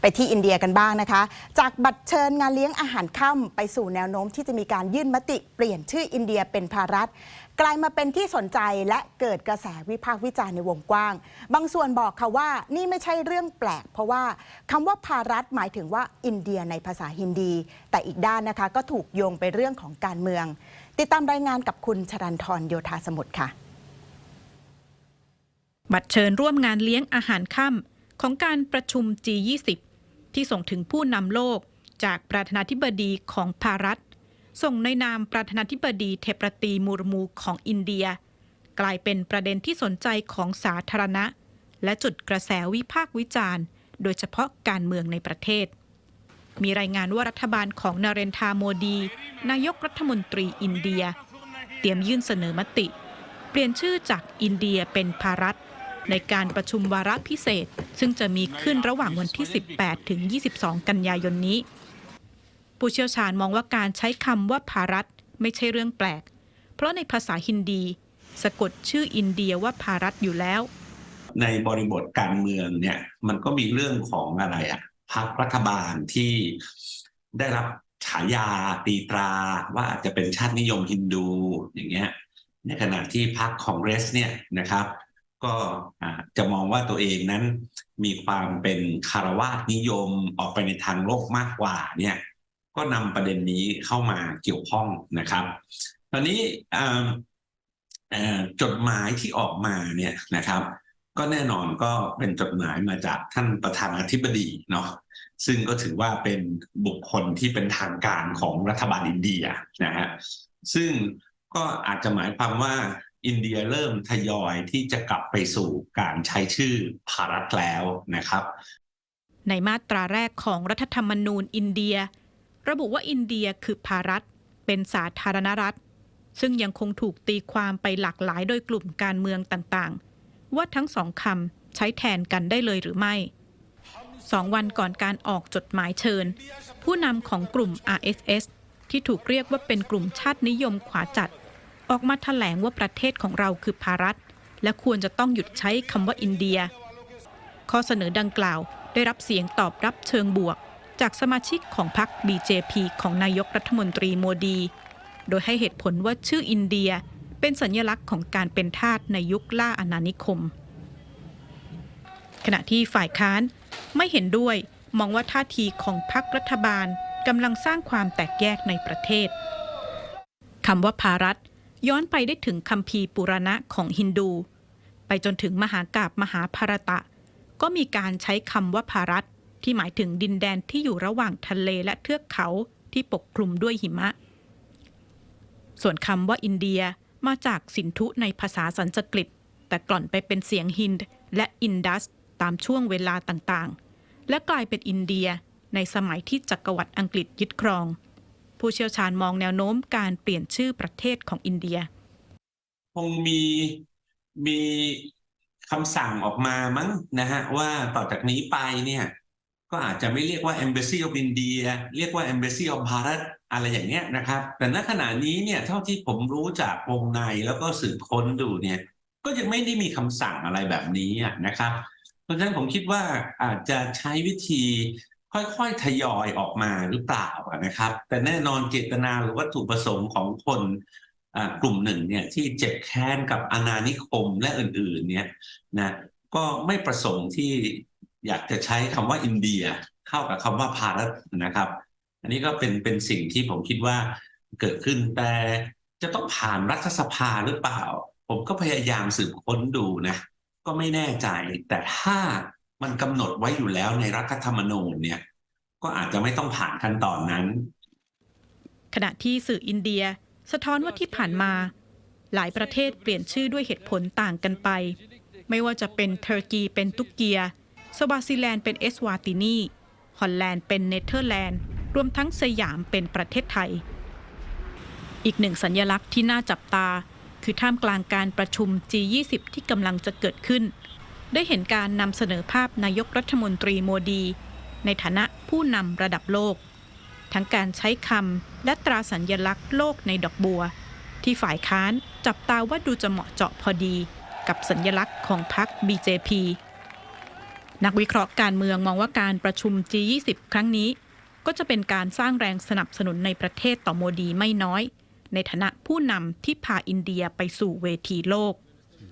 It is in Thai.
ไปที่อินเดียกันบ้างนะคะ จากบัตรเชิญงานเลี้ยงอาหารค่ำไปสู่แนวโน้มที่จะมีการยื่นมติเปลี่ยนชื่ออินเดียเป็นภารัฐ กลายมาเป็นที่สนใจและเกิดกระแสวิพากษ์วิจารณ์ในวงกว้าง บางส่วนบอกค่ะว่านี่ไม่ใช่เรื่องแปลก เพราะว่าคำว่าภารัฐหมายถึงว่าอินเดียในภาษาฮินดี แต่อีกด้านนะคะก็ถูกโยงไปเรื่องของการเมือง ติดตามรายงานกับคุณชรันทรโยธาสมุทรค่ะบัตรเชิญร่วมงานเลี้ยงอาหารค่ำของการประชุม G20 ที่ส่งถึงผู้นำโลกจากประธานาธิบดีของภารัฐ ส่งในนามประธานาธิบดีเทปรตีมูรมูของอินเดีย กลายเป็นประเด็นที่สนใจของสาธารณะ และจุดกระแสวิพากษ์วิจารณ์ โดยเฉพาะการเมืองในประเทศ มีรายงานว่ารัฐบาลของนาเรนทาโมดี นายกรัฐมนตรีอินเดีย เตรียมยื่นเสนอมติ เปลี่ยนชื่อจากอินเดียเป็นภารัฐ ในการประชุมวาระพิเศษ ซึ่งจะมีขึ้นระหว่างวันที่ 18 ถึง 22 กันยายนนี้ ผู้เชี่ยวชาญมองว่าการใช้คำว่าภารัฐไม่ใช่เรื่องแปลก เพราะในภาษาฮินดี สะกดชื่ออินเดียว่าภารัฐอยู่แล้ว ในบริบทการเมืองเนี่ยมันก็มีเรื่องของอะไรอะพรรครัฐบาลที่ได้รับฉายาตีตราว่าอาจจะเป็นชาตินิยมฮินดูอย่างเงี้ยในขณะที่พรรคคองเรสเนี่ยนะครับ ก็จะมองว่าตัวเองนั้นมีความเป็นคารวาสนิยมออกไปในทางโลกมากกว่าเนี่ยก็นำประเด็นนี้เข้ามาเกี่ยวข้องนะครับ ตอนนี้จดหมายที่ออกมาเนี่ยนะครับ ก็แน่นอนก็เป็นจดหมายมาจากท่านประธานาธิบดีเนาะซึ่งก็ถือว่าเป็นบุคคลที่เป็นทางการของรัฐบาลอินเดียนะฮะซึ่งก็อาจจะหมายความว่า อินเดียเริ่มทยอยที่จะกลับไปสู่การใช้ชื่อภารัฐแล้วนะครับ ในมาตราแรกของรัฐธรรมนูญอินเดีย ระบุว่าอินเดียคือภารัฐ เป็นสาธารณรัฐ ซึ่งยังคงถูกตีความไปหลากหลายโดยกลุ่มการเมืองต่างๆ ว่าทั้งสองคำใช้แทนกันได้เลยหรือไม่สองวันก่อนการออกจดหมายเชิญ ผู้นำของกลุ่ม RSS ที่ถูกเรียกว่าเป็นกลุ่มชาตินิยมขวาจัด ออกมาแถลงว่าประเทศของเราคือภารัฐ และควรจะต้องหยุดใช้คำว่าอินเดีย ข้อเสนอดังกล่าวได้รับเสียงตอบรับเชิงบวก จากสมาชิกของพรรค BJP ของนายกรัฐมนตรีโมดี โดยให้เหตุผลว่าชื่ออินเดียเป็นสัญลักษณ์ของการเป็นทาสในยุคล่าอาณานิคม ขณะที่ฝ่ายค้านไม่เห็นด้วยมองว่าท่าทีของพรรครัฐบาลกำลังสร้างความแตกแยกในประเทศคำว่าภารัฐ ย้อนไปได้ถึงคัมภีร์ปุรณะของฮินดู ไปจนถึงมหากาบมหาภารตะ ก็มีการใช้คำว่าภารัฐที่หมายถึงดินแดนที่อยู่ระหว่างทะเลและเทือกเขาที่ปกคลุมด้วยหิมะ ส่วนคำว่าอินเดียมาจากสินธุในภาษาสันสกฤต แต่กล่อนไปเป็นเสียงฮินดและอินดัสตามช่วงเวลาต่างๆ และกลายเป็นอินเดียในสมัยที่จักรวรรดิอังกฤษยึดครอง ผู้เชี่ยวชาญมองแนวโน้มการเปลี่ยนชื่อประเทศของอินเดีย คงมีมีคำสั่งออกมามั้งนะฮะว่าต่อจากนี้ไปเนี่ยก็อาจจะไม่เรียกว่า Embassy of India เรียกว่า Embassy of Bharat อะไรอย่างเงี้ยนะครับ แต่ณขณะนี้เนี่ยเท่าที่ผมรู้จากวงในแล้วก็สืบค้นดูเนี่ยก็ยังไม่ได้มีคำสั่งอะไรแบบนี้นะครับ เพราะฉะนั้นผมคิดว่าอาจจะใช้วิธี ค่อยๆทยอยออกมาหรือเปล่านะครับ แต่แน่นอนเจตนาหรือวัตถุประสงค์ของคนกลุ่มหนึ่งเนี่ยที่เจ็บแค้นกับอาณานิคมและอื่นๆเนี่ยนะก็ไม่ประสงค์ที่อยากจะใช้คำว่าอินเดียเข้ากับคำว่าภารัฐนะครับ อันนี้ก็เป็นเป็นสิ่งที่ผมคิดว่าเกิดขึ้นแต่จะต้องผ่านรัฐสภาหรือเปล่า ผมก็พยายามสืบค้นดูนะ ก็ไม่แน่ใจแต่ถ้า มันกำหนดไว้อยู่แล้วในรัฐธรรมนูญเนี่ย ก็อาจจะไม่ต้องผ่านขั้นตอนนั้น ขณะที่สื่ออินเดียสะท้อนว่าที่ผ่านมา หลายประเทศเปลี่ยนชื่อด้วยเหตุผลต่างกันไป ไม่ว่าจะเป็นเทอร์กีเป็นตุกเกียสวาซิแลนด์เป็นเอสวาตินีฮอลแลนด์เป็นเนเธอร์แลนด์ รวมทั้งสยามเป็นประเทศไทย อีกหนึ่งสัญญลักษณ์ที่น่าจับตา คือท่ามกลางการประชุม G20 ที่กำลังจะเกิดขึ้น ได้เห็นการนำเสนอภาพนายกรัฐมนตรีโมดี ในฐานะผู้นำระดับโลก ทั้งการใช้คำและตราสัญญลักษณ์โลกในดอกบัว ที่ฝ่ายค้านจับตาว่าดูจะเหมาะเจาะพอดี กับสัญญลักษณ์ของพรรค BJP นักวิเคราะห์การเมืองมองว่าการประชุม G20 ครั้งนี้ ก็จะเป็นการสร้างแรงสนับสนุนในประเทศต่อโมดีไม่น้อย ในฐานะผู้นำที่พาอินเดียไปสู่เวทีโลก